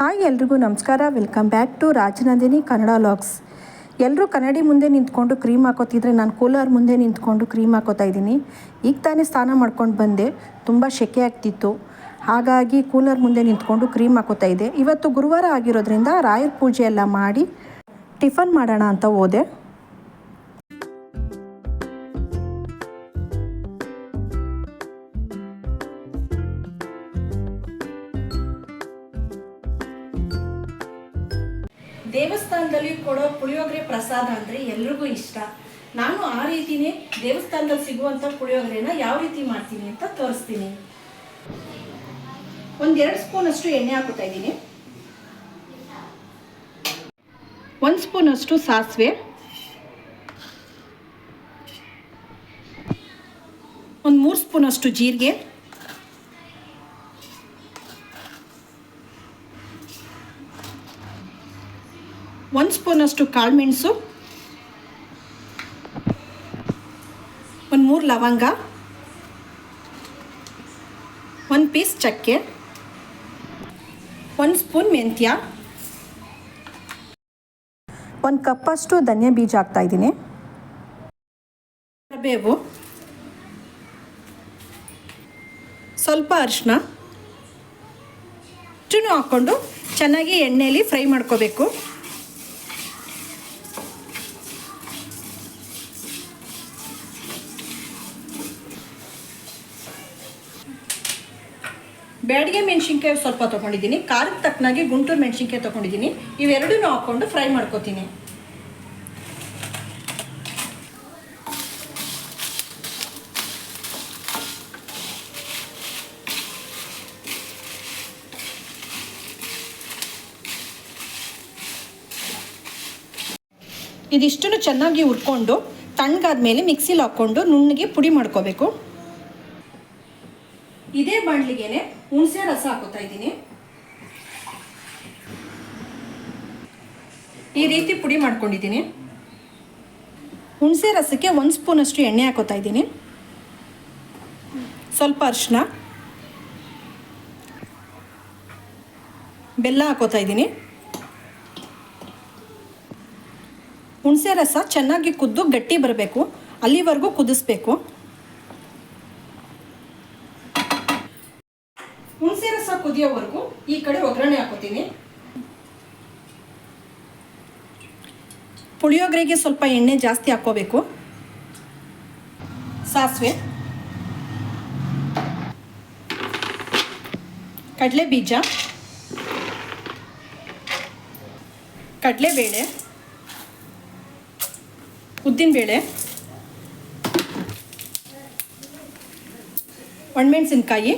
Hi ಎಲ್ರಿಗೂ ನಮಸ್ಕಾರ. Welcome back to Rajanandini Kannada vlogs ಎಲ್ಲರೂ ಕನ್ನಡಿ ಮುಂದೆ ನಿಂತ್ಕೊಂಡು ಕ್ರೀಮ್ ಹಾಕೋತಿದ್ರೆ ನಾನು ಕೂಲರ್ ಮುಂದೆ ನಿಂತ್ಕೊಂಡು ಕ್ರೀಮ್ ಹಾಕೋತಾ ಇದ್ದೀನಿ. ಈಗ ತಾನೇ ಸ್ನಾನ ಮಾಡ್ಕೊಂಡು ಬಂದೆ. ತುಂಬ ಸೆಕೆ ಆಗ್ತಿತ್ತು. ಹಾಗಾಗಿ ಕೂಲರ್ ಮುಂದೆ ನಿಂತ್ಕೊಂಡು ಕ್ರೀಮ್ ಹಾಕೋತಾ ಇದ್ದೆ. ಇವತ್ತು ಗುರುವಾರ ಆಗಿರೋದ್ರಿಂದ ರಾಯರ ಪೂಜೆ ಎಲ್ಲ ಮಾಡಿ ಟಿಫನ್ ಮಾಡೋಣ ಅಂತ ಹೋದೆ. ದೇವಸ್ಥಾನದಲ್ಲಿ ಕೊಡೋ ಪುಳಿಯೋಗರೆ ಪ್ರಸಾದ ಅಂದರೆ ಎಲ್ರಿಗೂ ಇಷ್ಟ. ನಾನು ಆ ರೀತಿನೇ ದೇವಸ್ಥಾನದಲ್ಲಿ ಸಿಗುವಂಥ ಪುಳಿಯೋಗರೆನ ಯಾವ ರೀತಿ ಮಾಡ್ತೀನಿ ಅಂತ ತೋರಿಸ್ತೀನಿ. ಒಂದೆರಡು ಸ್ಪೂನ್ ಅಷ್ಟು ಎಣ್ಣೆ ಹಾಕೋತಾ ಇದ್ದೀನಿ. ಒಂದು ಸ್ಪೂನ್ ಅಷ್ಟು ಸಾಸಿವೆ. ಒಂದು ಮೂರು ಸ್ಪೂನ್ ಅಷ್ಟು ಜೀರಿಗೆ. ಒಂದು ಸ್ಪೂನಷ್ಟು ಕಾಳುಮೆಣಸು ಒಂದು ಮೂರು ಲವಂಗ, ಒಂದು ಪೀಸ್ ಚಕ್ಕೆ, ಒಂದು ಸ್ಪೂನ್ ಮೆಂತ್ಯ, ಒಂದು ಕಪ್ಪಷ್ಟು ಧನಿಯಾ ಬೀಜ ಹಾಕ್ತಾ ಇದ್ದೀನಿ. ಕರಿಬೇವು, ಸ್ವಲ್ಪ ಅರಿಶಿನ ಇಷ್ಟನ್ನು ಹಾಕ್ಕೊಂಡು ಚೆನ್ನಾಗಿ ಎಣ್ಣೆಯಲ್ಲಿ ಫ್ರೈ ಮಾಡ್ಕೋಬೇಕು. ಬ್ಯಾಡಿಗೆ ಮೆಣಸಿನ್ಕಾಯಿ ಸ್ವಲ್ಪ ತೊಗೊಂಡಿದ್ದೀನಿ ಖಾರಕ್ಕೆ ತಕ್ಕನಾಗಿ ಗುಂಟೂರು ಮೆಣಸಿನ್ಕಾಯಿ ತೊಗೊಂಡಿದ್ದೀನಿ. ಇವೆರಡೂ ಹಾಕ್ಕೊಂಡು ಫ್ರೈ ಮಾಡ್ಕೋತೀನಿ. ಇದಿಷ್ಟನ್ನು ಚೆನ್ನಾಗಿ ಹುರ್ಕೊಂಡು, ತಣ್ಣಗಾದ್ಮೇಲೆ ಮಿಕ್ಸಿಲಿ ಹಾಕ್ಕೊಂಡು ನುಣ್ಣಗೆ ಪುಡಿ ಮಾಡ್ಕೋಬೇಕು. ಇದೇ ಬಾಣಲಿಗೆನೆ ಹುಣಸೆ ರಸ ಹಾಕೋತಾ ಇದ್ದೀನಿ. ಈ ರೀತಿ ಪುಡಿ ಮಾಡ್ಕೊಂಡಿದ್ದೀನಿ. ಹುಣಸೆ ರಸಕ್ಕೆ ಒಂದು ಸ್ಪೂನಷ್ಟು ಎಣ್ಣೆ ಹಾಕೋತಾ ಇದ್ದೀನಿ. ಸ್ವಲ್ಪ ಅರಿಶಿನ ಬೆಲ್ಲ ಹಾಕೋತಾ ಇದ್ದೀನಿ. ಹುಣಸೆ ರಸ ಚೆನ್ನಾಗಿ ಕುದ್ದು ಗಟ್ಟಿ ಬರಬೇಕು. ಅಲ್ಲಿವರೆಗೂ ಕುದಿಸ್ಬೇಕು. ಹುಣಸೆ ರಸ ಕುದಿಯೋವರೆಗೂ ಈ ಕಡೆ ಒಗ್ಗರಣೆ ಹಾಕೋತೀನಿ. ಪುಳಿಯೋಗರೆಗೆ ಸ್ವಲ್ಪ ಎಣ್ಣೆ ಜಾಸ್ತಿ ಹಾಕೋಬೇಕು ಸಾಸಿವೆ. ಕಡಲೆ ಬೀಜ ಕಡಲೆಬೇಳೆ. ಉದ್ದಿನಬೇಳೆ. ಒಣಮೆಣಸಿನ್ಕಾಯಿ.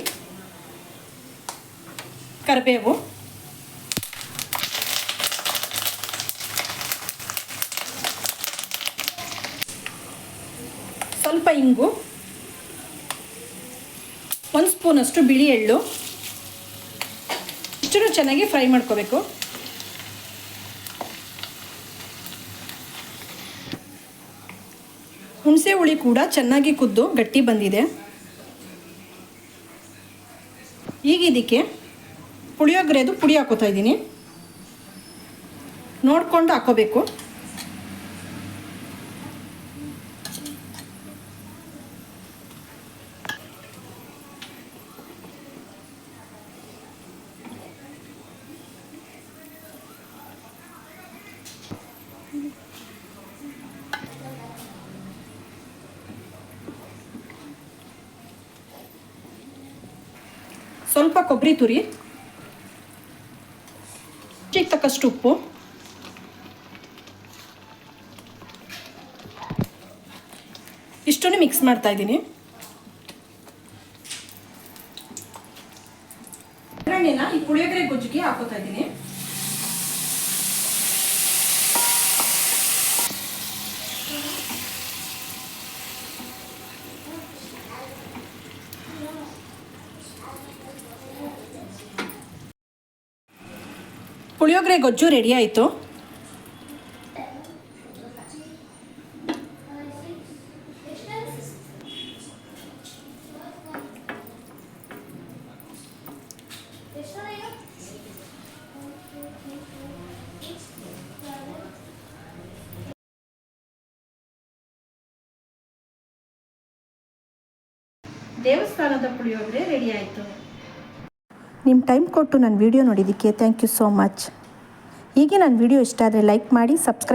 ಕರಿಬೇವು. ಸ್ವಲ್ಪ ಇಂಗು. ಒಂದು ಸ್ಪೂನಷ್ಟು ಬಿಳಿ ಎಳ್ಳು. ಇಷ್ಟನ್ನು ಚೆನ್ನಾಗಿ ಫ್ರೈ ಮಾಡ್ಕೋಬೇಕು. ಹುಣಸೆ ಹುಳಿ ಕೂಡ ಚೆನ್ನಾಗಿ ಕುದ್ದು ಗಟ್ಟಿ ಬಂದಿದೆ. ಈಗ ಪುಳಿಯೋಗರೆದು ಪುಡಿ ಹಾಕೋತಾ ಇದ್ದೀನಿ. ನೋಡಿಕೊಂಡು ಹಾಕೋಬೇಕು. ಸ್ವಲ್ಪ ಕೊಬ್ಬರಿ ತುರಿ. ತಕ್ಕಷ್ಟು ಉಪ್ಪು. ಇಷ್ಟನ್ನು ಮಿಕ್ಸ್ ಮಾಡ್ತಾ ಇದ್ದೀನಿ. ಈ ಪುಳಿಯೋಗರೆ ಗೊಜ್ಜಿಗೆ ಹಾಕೋತಾ ಇದ್ದೀನಿ. ಪುಳಿಯೋಗರೆ ಗೊಜ್ಜು ರೆಡಿ ಆಯಿತು. ದೇವಸ್ಥಾನದ ಪುಳಿಯೋಗರೆ ರೆಡಿ ಆಯಿತು. ನಿಮ್ಮ ಟೈಮ್ ಕೊಟ್ಟು ನನ್ನ ವಿಡಿಯೋ ನೋಡಿದ್ದಕ್ಕೆ ಥ್ಯಾಂಕ್ ಯು ಸೋ ಮಚ್ ಹೀಗೆ ನನ್ನ ವಿಡಿಯೋ ಇಷ್ಟ ಆದರೆ ಲೈಕ್ ಮಾಡಿ ಸಬ್ಸ್ಕ್ರೈಬ್